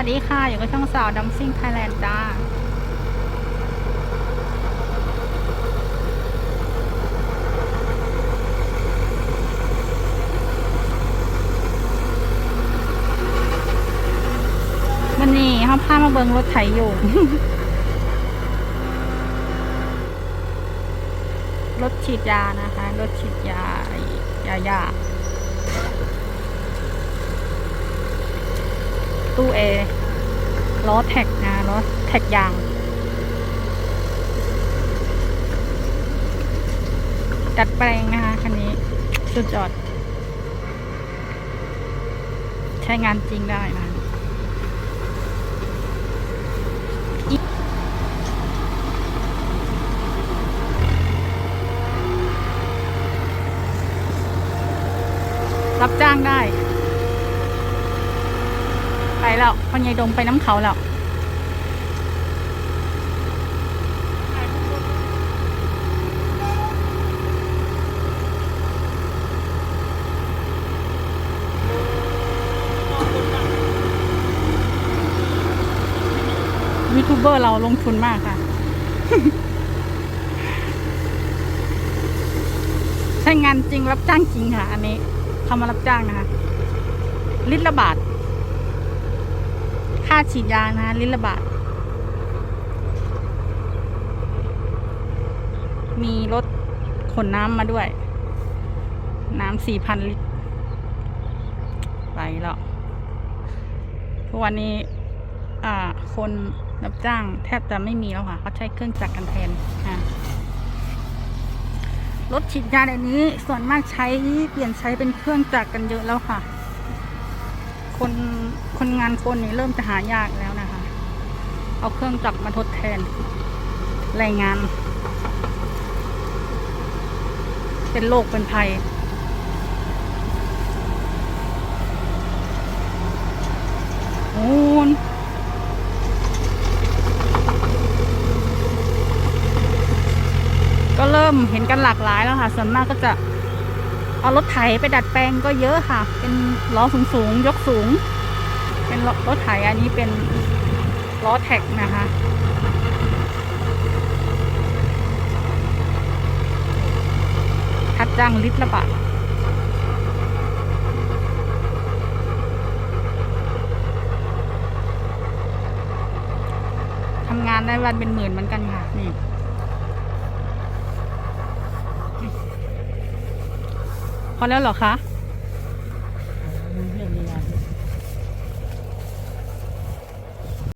วัสดีค่ะ อยู่กับช่องสาวดัมซิ่งไทยแลนด์จ้า วันนี้เขาพามาเบิงรถไถอยู่ รถฉีดยานะคะ รถฉีดยายายา ตู้เอล้อแท็กนะล้อแท็กยาง ดัดแปลงนะคะคันนี้ สุดยอด ใช้งานจริงได้นะรับจ้างได้ แล้วพ่อใหญ่ดงไปน้ำเขาแล้วยูทูบเบอร์เราลงทุนมากค่ะ ใช้งานจริงรับจ้างจริงค่ะ อันนี้เขามารับจ้างนะคะ ลิตรละบาทาฉีดยานะลิตรละบาทมีรถขนน้ำมาด้วย น้ำสี่พันลิตร ไปแล้วทุกวันนี้คนรับจ้างแทบจะไม่มีแล้วค่ะเขาใช้เครื่องจักรกันแทนอ่ารถฉีดยาในนี้ส่วนมากใช้เปลี่ยนใช้เป็นเครื่องจักรกันเยอะแล้วค่ะ คน คนงานคนนี่เริ่มจะหายากแล้วนะคะ เอาเครื่องจักรมาทดแทนแรงงาน เป็นโรคเป็นภัยโอ้นก็เริ่มเห็นกันหลากหลายแล้วค่ะ ส่วนมากก็จะเอารถไถไปดัดแปลงก็เยอะค่ะ เป็นล้อสูงสูงๆยกสูง เป็นรถไถอันนี้เป็นล้อแท็กนะคะคัดจ้างลิตรละบาททำงานได้วันเป็นหมื่นเหมือนกันค่ะ นี่พอแล้วเหรอคะ